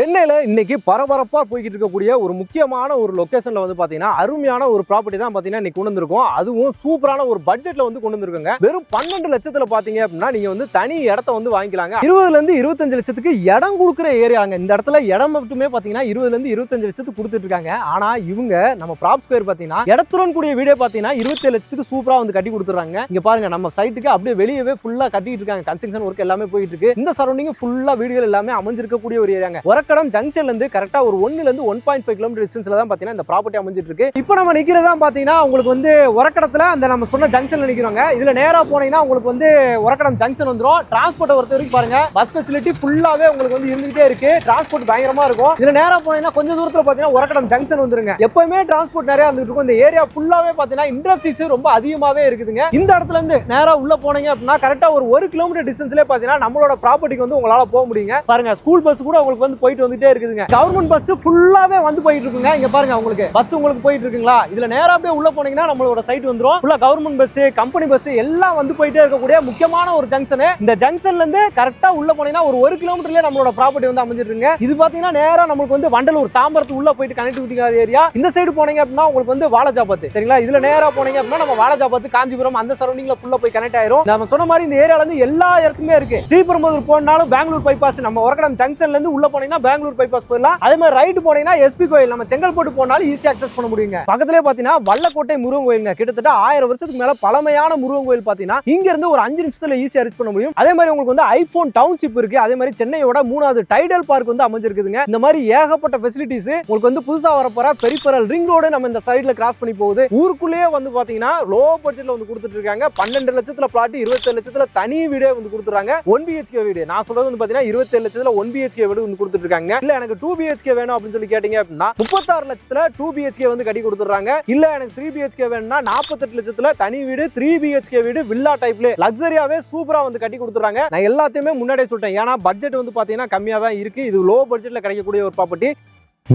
சென்னையில் இன்னைக்கு பரபரப்பாக போய்கிட்டு இருக்கக்கூடிய ஒரு முக்கியமான ஒரு லொக்கேஷனில் வந்து பார்த்தீங்கன்னா அருமையான ஒரு ப்ராப்பர்ட்டி தான் பார்த்தீங்கன்னா இன்னைக்கு கொண்டு வந்திருக்கோம். அதுவும் சூப்பரான ஒரு பட்ஜெட்டில் வந்து கொண்டு வந்திருக்கோங்க. வெறும் பன்னெண்டு லட்சத்தில் பார்த்தீங்க அப்படின்னா நீங்கள் வந்து தனி இடத்த வந்து வாங்கிக்கலாங்க. இருபதுலேருந்து இருபத்தஞ்சு லட்சத்துக்கு இடம் கொடுக்குற ஏரியாங்க. இந்த இடத்துல இடம் மட்டுமே பார்த்தீங்கன்னா இருபதுலேருந்து இருபத்தஞ்சு லட்சத்துக்கு கொடுத்துட்டு இருக்காங்க. ஆனால் இவங்க நம்ம ப்ராப் ஸ்கொயர் பார்த்தீங்கன்னா இடத்துடன் கூடிய வீடியோ பார்த்தீங்கன்னா இருபத்தேழு லட்சத்துக்கு சூப்பராக வந்து கட்டி கொடுத்துறாங்க இங்கே பாருங்க நம்ம சைட்டுக்கு அப்படியே வெளியவே ஃபுல்லாக கட்டிட்டு இருக்காங்க. கன்ஸ்ட்ரக்ஷன் ஒர்க் எல்லாமே போயிட்டு இருக்கு. இந்த சரௌண்டிங் ஃபுல்லாக வீடுகள் எல்லாமே அமைஞ்சிருக்கக்கூடிய ஒரு ஏரியாங்க. உரக்கடம் ஜங்ஷன்ல இருந்து கரெக்டா ஒரு ஒன்றுலேருந்து ஒன் பாயிண்ட் ஃபைவ் கிலோமீட்டர் டிஸ்டன்ஸில் தான் பாத்தீங்கன்னா இந்த ப்ராப்பர்ட்டி அமைஞ்சிட்டு இருக்கு இப்போ நம்ம நிற்கிறதா பார்த்தீங்கன்னா உங்களுக்கு வந்து உரக்கடத்தில் அந்த நம்ம சொன்ன ஜங்ஷனில் நிற்கிறோங்க இதில் நேராக போனீங்கன்னா உங்களுக்கு வந்து உரக்கடம் ஜங்ஷன் வந்துரும். டிரான்ஸ்போர்ட்டை பொறுத்த வரைக்கும் பாருங்க பஸ் ஃபெசிலிட்டி ஃபுல்லாகவே உங்களுக்கு வந்து இருந்துகிட்டே இருக்கு. டிரான்ஸ்போர்ட் பயங்கரமா இருக்கும். இதில் நேராக போனீங்கன்னா கொஞ்சம் தூரத்தில் பார்த்தீங்கன்னா உரக்கடம் ஜங்ஷன் வந்துருங்க. எப்பவுமே டிரான்ஸ்போர்ட் நிறையா வந்துட்டு இருக்கும். இந்த ஏரியா ஃபுல்லாகவே பார்த்தீங்கன்னா இண்டஸ்ட்ரீஸ் ரொம்ப அதிகமாகவே இருக்குதுங்க. இந்த இடத்துல இருந்து நேராக உள்ள போனீங்க அப்படின்னா கரெக்டாக ஒரு ஒரு கிலோமீட்டர் டிஸ்டன்ஸ்லேயே பார்த்தீங்கன்னா நம்மளோட ப்ராப்பர்ட்டிக்கு வந்து உங்களால் போக முடியுங்க. பாருங்க ஸ்கூல் பஸ் கூட உங்களுக்கு வந்து போயிட்டு வந்துட்டே இருக்குதுங்க. கவர்மெண்ட் பஸ் ஃபுல்லாவே வந்து போயிட்டு இருக்குங்க. இங்க பாருங்க உங்களுக்கு. பஸ் உங்களுக்கு போயிட்டு இருக்குங்களா? இதுல நேரா அப்படியே உள்ள போனீங்கன்னா நம்மளோட சைட் வந்துரும். ஃபுல்லா கவர்மெண்ட் பஸ் கம்பெனி பஸ் எல்லாம் வந்து போயிட்டே இருக்கக்கூடிய முக்கியமான ஒரு ஜங்ஷன் இந்த ஜங்ஷன்ல இருந்து கரெக்டா உள்ள போனீங்கன்னா ஒரு ஒரு கிலோமீட்டர்ல நம்மளோட ப்ராப்பர்ட்டி வந்து அமைஞ்சிருக்குங்க. இது பாத்தீங்கன்னா நேரா நம்மளுக்கு வந்து வண்டலூர் தாம்பரத்து உள்ள போயிட்டு கனெக்டிவிட்டி ஏரியா இந்த சைடு போனீங்க அப்படின்னா உங்களுக்கு வந்து வாலாஜாபாத் சரிங்களா? இதுல நேரா போனீங்க அப்படின்னா நம்ம வாலாஜாபாத் காஞ்சிபுரம் அந்த சரௌண்டிங்ல ஃபுல்லா போய் கனெக்ட் ஆயிரும். நம்ம சொன்ன மாதிரி இந்த ஏரியால இருந்து எல்லா இடத்துக்குமே இருக்கு. ஸ்ரீபெரும்புதூர் போனாலும் பெங்களூர் பைபாஸ் நம்ம உரக்கடம் ஜங்ஷன்ல இருந்து உள்ள போனீங்கன்னா பெங்களூர் பைபாஸ் போயிடலாம். அதே மாதிரி ரைட்டு போனீங்கன்னா எஸ்பி கோயில் நம்ம செங்கல்பட்டு போனாலும் ஈஸி அக்சஸ் பண்ண முடியுங்க. பக்கத்துலேயே பாத்தீங்கன்னா வல்லக்கோட்டை முருகன் கோயிலுங்க. கிட்டத்தட்ட ஆயிரம் வருஷத்துக்கு மேல பழமையான முருகன் கோயில் பாத்தீங்கன்னா இங்க இருந்து ஒரு அஞ்சு நிமிஷத்துல ஈஸியா ரீச் பண்ண முடியும். அதே மாதிரி உங்களுக்கு வந்து ஐபோன் டவுன்ஷிப் இருக்கு. அதே மாதிரி சென்னையோட மூணாவது டைடல் பார்க் வந்து அமைஞ்சிருக்குதுங்க. இந்த மாதிரி ஏகப்பட்ட ஃபெசிலிட்டிஸ் உங்களுக்கு வந்து புதுசா வரப்போற பெரிப்பரல் ரிங் ரோடு நம்ம இந்த சைடில் கிராஸ் பண்ணி போகுது. ஊருக்குள்ளேயே வந்து பாத்தீங்கன்னா லோ பட்ஜெட்ல வந்து கொடுத்துட்டு இருக்காங்க. பன்னெண்டு லட்சத்துல பிளாட் இருபத்தேழு லட்சத்துல தனி வீடே வந்து கொடுத்துறாங்க ஒன் பிஹெச்கே வீடு. நான் சொல்றது வந்து பாத்தீங்கன்னா இருபத்தேழு லட்சத்துல ஒன் பிஹெச்கே வீடு வந்து கொடுத்துட்டு இருக்காங்க இல்ல எனக்கு டூ பிஹெச்கே வேணும் அப்படின்னு சொல்லி கேட்டீங்க அப்படின்னா முப்பத்தாறு லட்சத்துல டூ பிஹெச்கே வந்து கட்டி கொடுத்துறாங்க இல்ல எனக்கு த்ரீ பிஹெச்கே வேணும்னா நாற்பத்தெட்டு லட்சத்துல தனி வீடு த்ரீ பிஹெச்கே வீடு வில்லா டைப்ல லக்ஸரியாவே சூப்பரா வந்து கட்டி கொடுத்துறாங்க நான் எல்லாத்தையுமே முன்னாடியே சொல்லிட்டேன். ஏன்னா பட்ஜெட் வந்து பாத்தீங்கன்னா கம்மியா தான் இருக்கு. இது லோ பட்ஜெட்ல கிடைக்கக்கூடிய ஒரு ப்ராப்பர்ட்டி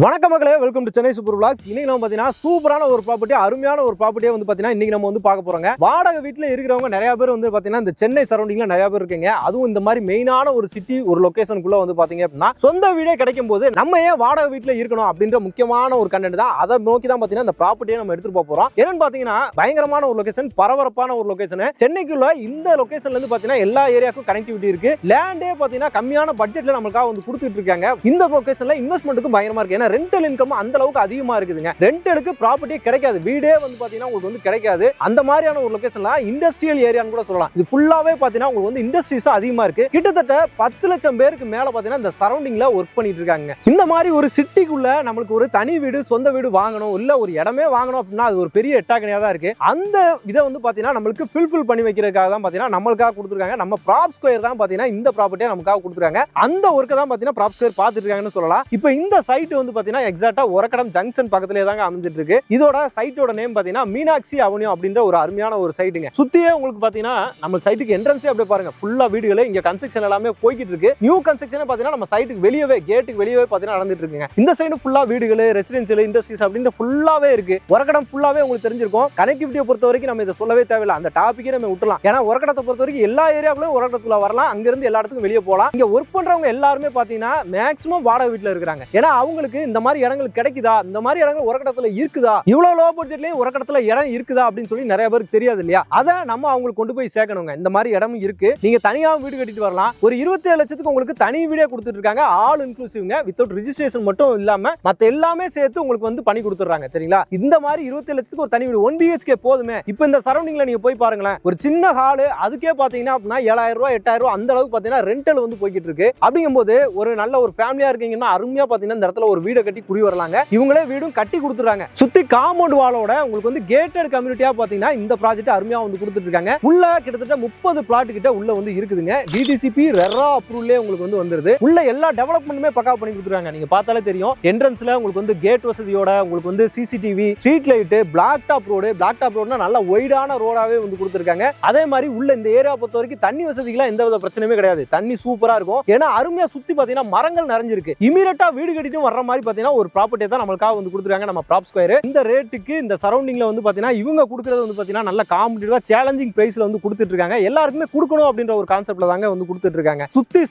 வணக்கம் மக்களே welcome to Chennai super blocks இன்னைக்கு நம்ம பார்த்தீங்கன்னா சூப்பரான ஒரு ப்ராப்பர்ட்டி அருமையான ஒரு ப்ராப்பர்ட்டியை வந்து பார்த்தீங்கன்னா இன்னைக்கு நம்ம வந்து பார்க்க போறோங்க. வாடகை வீட்டில் இருக்கிறவங்க நிறைய பேர் வந்து பார்த்தீங்கன்னா இந்த சென்னை சரௌண்டிங்ல நிறைய பேர் இருக்கீங்க. அதுவும் இந்த மாதிரி மெயினான ஒரு சிட்டி ஒரு லொக்கேஷனுக்குள்ளே வந்து பார்த்தீங்க அப்படின்னா சொந்த வீடே கிடைக்கும் போது நம்ம ஏன் வாடகை வீட்டில் இருக்கணும் அப்படின்ற முக்கியமான ஒரு கண்டென்ட் தான். அதை நோக்கி தான் பார்த்தீங்கன்னா இந்த ப்ராப்பர்ட்டியை நம்ம எடுத்துட்டு போக போறோம். என்னன்னு பார்த்தீங்கன்னா பயங்கரமான ஒரு லொக்கேஷன் பரபரப்பான ஒரு லொக்கேஷன் சென்னைக்குள்ள இந்த லொகேஷன்ல இருந்து பார்த்தீங்கன்னா எல்லா ஏரியாவுக்கும் கனெக்டிவிட்டி இருக்கு. லேண்டே பார்த்தீங்கன்னா கம்மியான பட்ஜெட்ல நம்மளுக்காக வந்து கொடுத்துட்டு இருக்காங்க. இந்த லொகேஷன்ல இன்வெஸ்ட்மெண்ட்டுக்கும் பயங்கரமா இருக்கு. ஏன்னா ரெண்டல் இன்கம் அந்த அளவுக்கு அதிகமா இருக்குதுங்க. ரெண்டலுக்கு ப்ராப்பர்ட்டி கிடைக்காது. வீடே வந்து பாத்தீங்கன்னா உங்களுக்கு வந்து கிடைக்காது. அந்த மாதிரியான ஒரு லொகேஷன்ல இண்டஸ்ட்ரியல் ஏரியான்னு கூட சொல்லலாம். இது ஃபுல்லாவே பாத்தீங்கன்னா உங்களுக்கு வந்து இண்டஸ்ட்ரீஸும் அதிகமா இருக்கு. கிட்டத்தட்ட பத்து லட்சம் பேருக்கு மேல பாத்தீங்கன்னா இந்த சரௌண்டிங்ல ஒர்க் பண்ணிட்டு இருக்காங்க. இந்த மாதிரி ஒரு சிட்டிக்குள்ள நம்மளுக்கு ஒரு தனி வீடு சொந்த வீடு வாங்கணும் இல்ல ஒரு இடமே வாங்கணும் அப்படின்னா அது ஒரு பெரிய எட்டாக்கணியா தான் இருக்கு. அந்த இதை வந்து பாத்தீங்கன்னா நம்மளுக்கு ஃபில்ஃபில் பண்ணி வைக்கிறதுக்காக தான் பாத்தீங்கன்னா நம்மளுக்காக கொடுத்துருக்காங்க. நம்ம ப்ராப் ஸ்கொயர் தான் பாத்தீங்கன்னா இந்த ப்ராப்பர்ட்டியை நமக்காக கொடுத்துருக்காங்க. அந்த ஒர்க்கை தான் பாத்தீங்கன்னா ப்ராப் ஸ்கொயர் பார்த்துட்டு இருக்காங்கன்னு சொல்லலாம். இப்போ இந்த சைட் வந்து வந்து பார்த்தீங்கன்னா எக்ஸாக்டா உரக்கடம் ஜங்ஷன் பக்கத்துலேயே தாங்க அமைஞ்சிட்டு இருக்கு இதோட சைட்டோட நேம் பார்த்தீங்கன்னா மீனாட்சி அவனியூ அப்படின்ற ஒரு அருமையான ஒரு சைட்டுங்க சுத்தியே உங்களுக்கு பார்த்தீங்கன்னா நம்ம சைட்டுக்கு என்ட்ரன்ஸே அப்படியே பாருங்க. ஃபுல்லாக வீடுகளே இங்கே கன்ஸ்ட்ரக்ஷன் எல்லாமே போய்கிட்டு இருக்கு நியூ கன்ஸ்ட்ரக்ஷன் பார்த்தீங்கன்னா நம்ம சைட்டுக்கு வெளியவே கேட்டுக்கு வெளியவே பார்த்தீங்கன்னா நடந்துட்டு இருக்குங்க இந்த சைடு ஃபுல்லாக வீடுகள் ரெசிடென்சியல் இண்டஸ்ட்ரீஸ் அப்படின்னு ஃபுல்லாகவே இருக்கு. உரக்கடம் ஃபுல்லாகவே உங்களுக்கு தெரிஞ்சிருக்கும். கனெக்டிவிட்டியை பொறுத்த வரைக்கும் நம்ம இதை சொல்லவே தேவையில்லை. அந்த டாபிக்கே நம்ம விட்டுலாம் ஏன்னா உரக்கடத்தை பொறுத்த வரைக்கும் எல்லா ஏரியாக்குள்ளயும் உரக்கடத்துல வரலாம். அங்கிருந்து எல்லா இடத்துக்கும் வெளியே போகலாம். இங்கே ஒர்க் பண்ணுறவங்க எல்லாருமே பார்த்தீங்கன்னா மேக்ஸிமம் வாடகை வீட்டில் இருக்கிறாங்க. ஏன்னா அவங்களுக்கு இந்த மாதிரி இடங்கள் கிடைக்குதா? இந்த மாதிரி இடங்கள் உரக்கடத்துல இருக்குதா? இவ்வளவு லோ பட்ஜெட்லயும் உரக்கடத்துல இடம் இருக்குதா? அப்படின்னு சொல்லி நிறைய பேருக்கு தெரியாது இல்லையா? அதை நம்ம அவங்களுக்கு கொண்டு போய் சேர்க்கணுங்க. இந்த மாதிரி இடமும் இருக்கு. நீங்க தனியா வீடு கட்டிட்டு வரலாம். ஒரு இருபத்தி ஏழு லட்சத்துக்கு உங்களுக்கு தனி வீடே கொடுத்துட்டு இருக்காங்க. ஆல் இன்க்ளூசிவ்ங்க வித்தவுட் ரிஜிஸ்ட்ரேஷன் மட்டும் இல்லாம மத்த எல்லாமே சேர்த்து உங்களுக்கு வந்து பண்ணி கொடுத்துறாங்க சரிங்களா? இந்த மாதிரி இருபத்தி ஏழு லட்சத்துக்கு ஒரு தனி வீடு. ஒன் பிஹெச்கே போதுமே. இப்போ இந்த சரௌண்டிங்ல நீங்க போய் பாருங்களேன். ஒரு சின்ன ஹாலு அதுக்கே பாத்தீங்கன்னா அப்படின்னா ஏழாயிரம் ரூபாய் எட்டாயிரம் ரூபாய் அந்த அளவுக்கு பாத்தீங்கன்னா ரெண்டல் வந்து போய்கிட்டு இருக்கு. அப்படிங்கும்போது ஒரு நல்ல ஒரு ஃபேமிலியா இருக்கீங்கன்னா அருமையா பாத்தீங்கன்னா இந்த இடத்துல ஒரு வீடை கட்டி குடி வரலாங்க. இவங்களே வீடும் கட்டி கொடுத்துறாங்க சுத்தி காம்பவுண்ட் வாலோட உங்களுக்கு வந்து கேட்டட் கம்யூனிட்டியா பாத்தீங்கன்னா இந்த ப்ராஜெக்ட் அருமையா வந்து கொடுத்துட்டு இருக்காங்க உள்ள கிட்டத்தட்ட முப்பது பிளாட் கிட்ட உள்ள வந்து இருக்குதுங்க. டிடிசிபி ரெரா அப்ரூவ்லே உங்களுக்கு வந்து வந்துருது. உள்ள எல்லா டெவலப்மெண்ட்டுமே பக்கா பண்ணி கொடுத்துருக்காங்க. நீங்க பார்த்தாலே தெரியும். என்ட்ரன்ஸ்ல உங்களுக்கு வந்து கேட் வசதியோட உங்களுக்கு வந்து CCTV street light block top road block top ரோடுனா நல்ல ஒய்டான ரோடாவே வந்து கொடுத்துருக்காங்க. அதே மாதிரி உள்ள இந்த ஏரியா பொறுத்த வரைக்கும் தண்ணி வசதிகளாம் எந்த வித பிரச்சனையுமே கிடையாது. தண்ணி சூப்பரா இருக்கும். ஏன்னா அருமையா சுத்தி பாத்தீங்கன்னா மரங்கள் நிறைஞ்சிருக்கு. இமீடியட்டா வீடு கட்டிட்டு வர்ற மாதிரி மாதிரி பார்த்தீங்கன்னா ஒரு ப்ராப்பர்ட்டி தான் நம்மளுக்காக வந்து கொடுத்துருக்காங்க. நம்ம ப்ராப் ஸ்கொயர் இந்த ரேட்டுக்கு இந்த சரௌண்டிங்ல வந்து பார்த்தீங்கன்னா இவங்க கொடுக்குறது வந்து பார்த்தீங்கன்னா நல்ல காம்படிட்டிவாக சேலஞ்சிங் ப்ரைஸில் வந்து கொடுத்துட்டு இருக்காங்க எல்லாருக்குமே கொடுக்கணும் அப்படின்ற ஒரு கான்செப்ட்டில் தாங்க வந்து கொடுத்துட்டு இருக்காங்க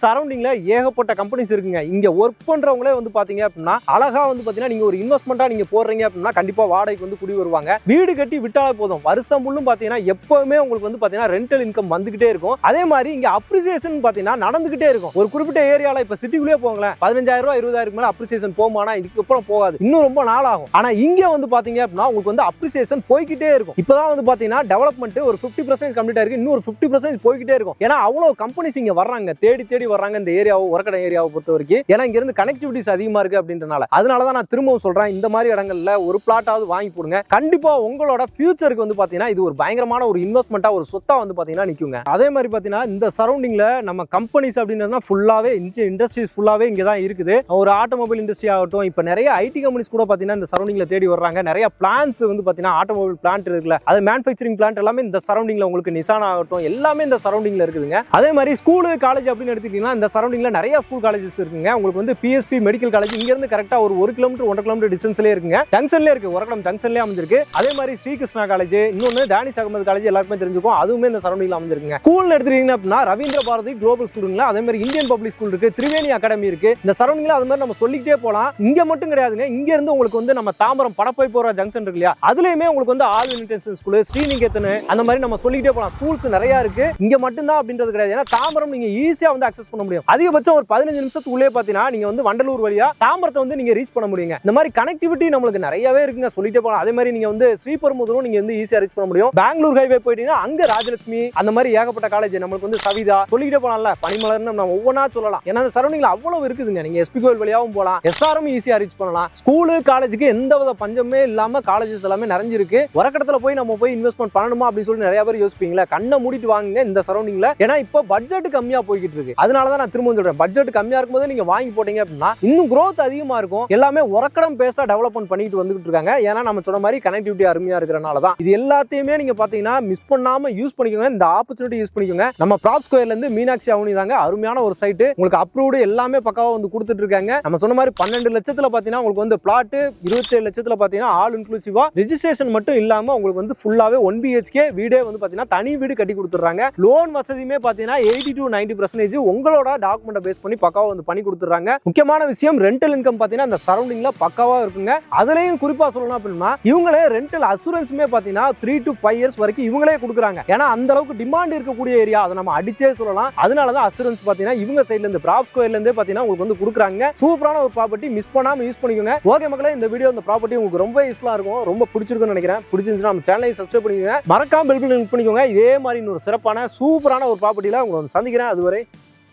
சரௌண்டிங்கில் ஏகப்பட்ட கம்பெனிஸ் இருக்குங்க. இங்கே ஒர்க் பண்ணுறவங்களே வந்து பார்த்தீங்க அப்படின்னா அழகாக வந்து பார்த்தீங்கன்னா நீங்கள் ஒரு இன்வெஸ்ட்மெண்ட்டாக நீங்கள் போடுறீங்க அப்படின்னா கண்டிப்பாக வாடகைக்கு வந்து குடி வருவாங்க. வீடு கட்டி விட்டாலே போதும். வருஷம் முள்ளும் பார்த்தீங்கன்னா எப்போவுமே உங்களுக்கு வந்து பார்த்தீங்கன்னா ரெண்டல் இன்கம் வந்துகிட்டே இருக்கும். அதே மாதிரி இங்கே அப்ரிசியேஷன் பார்த்தீங்கன்னா நடந்துகிட்டே இருக்கும். ஒரு குறிப்பிட்ட ஏரியாவில் இப்போ சிட்டிக்குள்ளே போங்களேன். பதினஞ்சாயிரம் ரூபா இருபதாயிரம் மேலே அப்ரிசியேஷன் ஆனா இதுக்கப்புறம் போகாது. இன்னும் ரொம்ப நாள் ஆகும் ஆனா இங்க வந்து பாத்தீங்க அப்படின்னா உங்களுக்கு வந்து அப்ரிசியேஷன் போய்கிட்டே இருக்கும். இப்பதான் வந்து பாத்தீங்கன்னா டெவலப்மெண்ட் ஒரு ஃபிஃப்டி பர்சன்ட் கம்ப்ளீட் ஆயிருக்கு. இன்னும் ஒரு ஃபிஃப்டி பர்சன்ட் போய்கிட்டே இருக்கும். ஏன்னா அவ்வளவு கம்பெனிஸ் இங்க வர்றாங்க. தேடி தேடி வர்றாங்க இந்த ஏரியாவை உரக்கடை ஏரியாவை பொறுத்த வரைக்கும். ஏன்னா இங்க இருந்து கனெக்டிவிட்டிஸ் அதிகமா இருக்கு அப்படின்றனால. அதனால தான் நான் திரும்பவும் சொல்றேன். இந்த மாதிரி இடங்கள்ல ஒரு பிளாட்டாவது வாங்கி போடுங்க. கண்டிப்பா உங்களோட ஃபியூச்சருக்கு வந்து பாத்தீங்கன்னா இது ஒரு பயங்கரமான ஒரு இன்வெஸ்ட்மெண்ட்டா ஒரு சொத்தா வந்து பாத்தீங்கன்னா நிக்குங்க. அதே மாதிரி பாத்தீங்கன்னா இந்த சரௌண்டிங்ல நம்ம கம்பெனிஸ் அப்படின்றதுனா ஃபுல்லாவே இந்த இண்டஸ்ட்ரீஸ் ஃபுல்லாவே இங்க தான் இருக்குது. ஒரு ஆட்டோமொபைல் இண்டஸ்ட்ரி ஆகட்டும். இப்போ நிறைய ஐடி கம்பெனிஸ் கூட பார்த்தீங்கன்னா இந்த சரௌண்டிங்ல தேடி வர்றாங்க. நிறைய பிளான்ஸ் வந்து பார்த்தீங்கன்னா ஆட்டோமொபைல் பிளான்ட் இருக்குல்ல அது மேனுஃபேக்சரிங் பிளான்ட் எல்லாமே இந்த சரௌண்டிங்ல உங்களுக்கு நிசான் ஆகட்டும். எல்லாமே இந்த சரௌண்டிங்ல இருக்குதுங்க. அதே மாதிரி ஸ்கூலு காலேஜ் அப்படின்னு எடுத்துக்கிட்டீங்கன்னா இந்த சரௌண்டிங்ல நிறைய ஸ்கூல் காலேஜஸ் இருக்குங்க. உங்களுக்கு வந்து பிஎஸ்பி மெடிக்கல் காலேஜ் இங்கேருந்து கரெக்டாக கரெக்டா ஒரு ஒரு கிலோமீட்டர் ஒன்றரை கிலோமீட்டர் டிஸ்டன்ஸ்லேயே இருக்குங்க. ஜங்ஷன்லேயே இருக்கு. உரக்கடம் ஜங்ஷன்லேயே அமைஞ்சிருக்கு. அதே மாதிரி ஸ்ரீகிருஷ்ணா காலேஜ் இன்னொன்று டேனிஸ் அகமது காலேஜ் எல்லாருக்குமே தெரிஞ்சுக்கும். அதுவுமே இந்த சரௌண்டிங்ல அமைஞ்சிருக்குங்க. ஸ்கூல் எடுத்துக்கிட்டீங்க அப்படின்னா ரவீந்திர பாரதி குளோபல் ஸ்கூலுங்களா அதே மாதிரி இந்தியன் பப்ளிக் ஸ்கூல் இருக்கு. திரிவேணி அகாடமி இருக்கு. இந்த சரௌண்டிங்ல அது மாதிரி நம்ம சொல்லிக்கிட்டே போலாம் இங்கே மட்டும் கிடையாதுங்க. இங்கேருந்து உங்களுக்கு வந்து நம்ம தாம்பரம் படப்பை போகிற ஜங்ஷன் இருக்கு இல்லையா? அதுலேயுமே உங்களுக்கு வந்து ஆல் இன்டென்ஷன் ஸ்கூலு ஸ்ரீநிகேதன் அந்த மாதிரி நம்ம சொல்லிக்கிட்டே போகலாம் ஸ்கூல்ஸ் நிறையா இருக்குது இங்கே மட்டும்தான் அப்படின்றது கிடையாது. ஏன்னா தாம்பரம் நீங்கள் ஈஸியாக வந்து அக்சஸ் பண்ண முடியும். அதிகபட்சம் ஒரு பதினஞ்சு நிமிஷத்துக்குள்ளே பார்த்தீங்கன்னா நீங்கள் வந்து வண்டலூர் வழியாக தாம்பரத்தை வந்து நீங்கள் ரீச் பண்ண முடியுங்க. இந்த மாதிரி கனெக்டிவிட்டி நம்மளுக்கு நிறையவே இருக்குங்க. சொல்லிட்டே போகலாம் அதே மாதிரி நீங்கள் வந்து ஸ்ரீபெரும்புதூரும் நீங்கள் வந்து ஈஸியாக ரீச் பண்ண முடியும். பெங்களூர் ஹைவே போயிட்டீங்கன்னா அங்கே ராஜலட்சுமி அந்த மாதிரி ஏகப்பட்ட காலேஜ் நம்மளுக்கு வந்து சவிதா சொல்லிக்கிட்டே போகலாம்ல பனிமலர்னு நம்ம ஒவ்வொன்றா சொல்லலாம். ஏன்னா அந்த சரௌண்டிங்கில் அவ்வளோ இருக்குதுங்க. நீங்கள் எஸ்பி கோயில் போகலாம் எஸ்ஆர்எம் எல்லாமே ஈஸியாக ரீச் பண்ணலாம். ஸ்கூலு காலேஜுக்கு எந்த வித பஞ்சமே இல்லாம காலேஜஸ் எல்லாமே நிறைஞ்சிருக்கு. உரக்கடத்துல போய் நம்ம போய் இன்வெஸ்ட்மெண்ட் பண்ணணுமா அப்படின்னு சொல்லி நிறைய பேர் யோசிப்பீங்களா கண்ணை மூடிட்டு வாங்குங்க இந்த சரௌண்டிங்ல ஏன்னா இப்போ பட்ஜெட் கம்மியாக போய்கிட்டு இருக்கு. அதனால தான் நான் திரும்ப சொல்றேன் பட்ஜெட் கம்மியாக இருக்கும்போது நீங்க வாங்கி போட்டீங்க அப்படின்னா இன்னும் க்ரோத் அதிகமாக இருக்கும். எல்லாமே உரக்கடம் பேச டெவலப்மெண்ட் பண்ணிட்டு வந்துட்டு இருக்காங்க. ஏன்னா நம்ம சொன்ன மாதிரி கனெக்டிவிட்டி அருமையாக இருக்கிறனால தான். இது எல்லாத்தையுமே நீங்க பாத்தீங்கன்னா மிஸ் பண்ணாம யூஸ் பண்ணிக்கோங்க. இந்த ஆப்பர்ச்சுனிட்டி யூஸ் பண்ணிக்கோங்க. நம்ம ப்ராப் ஸ்கொயர்லேருந்து மீனாட்சி அவனி தாங்க அருமையான ஒரு சைட்டு உங்களுக்கு அப்ரூவ்டு எல்லாமே பக்காவா வந்து கொடுத்துட்டு இருக்காங்க. நம்ம சொன்ன மாதிரி பன்னெண்டு லட்சத்துல பாத்தீங்கன்னா உங்களுக்கு வந்து பிளாட்டு இருபத்தேழு லட்சத்துல பாத்தீங்கன்னா ஆல் இன்க்ளூசிவா ரிஜிஸ்ட்ரேஷன் மட்டும் இல்லாம உங்களுக்கு வந்து ஃபுல்லாவே ஒன் பிஹெச்கே வீடே வந்து பாத்தீங்கன்னா தனி வீடு கட்டி கொடுத்துறாங்க லோன் வசதியுமே பாத்தீங்கன்னா எயிட்டி டு நைன்டி பர்சன்டேஜ் உங்களோட டாக்குமெண்ட்டை பேஸ் பண்ணி பக்காவா வந்து பண்ணி கொடுத்துறாங்க முக்கியமான விஷயம் ரெண்டல் இன்கம் பாத்தீங்கன்னா அந்த சரௌண்டிங்ல பக்காவா இருக்குங்க. அதுலயும் குறிப்பா சொல்லணும் அப்படின்னா இவங்களே ரெண்டல் அசூரன்ஸுமே பாத்தீங்கன்னா த்ரீ டு ஃபைவ் இயர்ஸ் வரைக்கும் இவங்களே கொடுக்குறாங்க. ஏன்னா அந்த அளவுக்கு டிமாண்ட் இருக்கக்கூடிய ஏரியா அதை நம்ம அடிச்சே சொல்லலாம். அதனால தான் அசூரன்ஸ் பாத்தீங்கன்னா இவங்க சைட்ல இருந்து ப்ராப் ஸ்கொயர்ல இருந்தே பாத்தீங்கன்னா உங்களுக்கு வந்து கொடுக்குறாங்க. சூப்பரான ஒரு ப்ராப்பர்ட்டி மிஸ் பண்ணாமல் யூஸ் பண்ணிக்கோங்க. ஓகே மக்களே இந்த வீடியோ இந்த ப்ராப்பர்ட்டி உங்களுக்கு ரொம்ப யூஸ்ஃபுல்லாக இருக்கும். ரொம்ப பிடிச்சிருக்கும்னு நினைக்கிறேன். பிடிச்சிருந்துச்சுன்னா நம்ம சேனலை சப்ஸ்கிரைப் பண்ணிக்கோங்க. மறக்காம பெல் பட்டன் பண்ணிக்கோங்க. இதே மாதிரி இன்னொரு சிறப்பான சூப்பரான ஒரு ப்ராப்பர்ட்டியில் உங்களை வந்து சந்திக்கிறேன். அதுவரை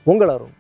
உங்களை அருண்.